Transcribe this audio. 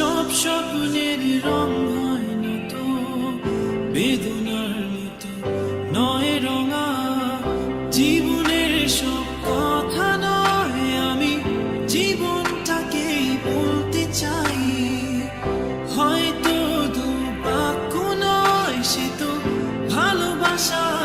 সব স্বপ্নের রং হয়নি তো, বেদনার মতো নয় রঙা। জীবনের সব কথা নয় আমি, জীবনটাকেই বলতে চাই। হয়তো দু বাক্য নয়, সে তো ভালোবাসা।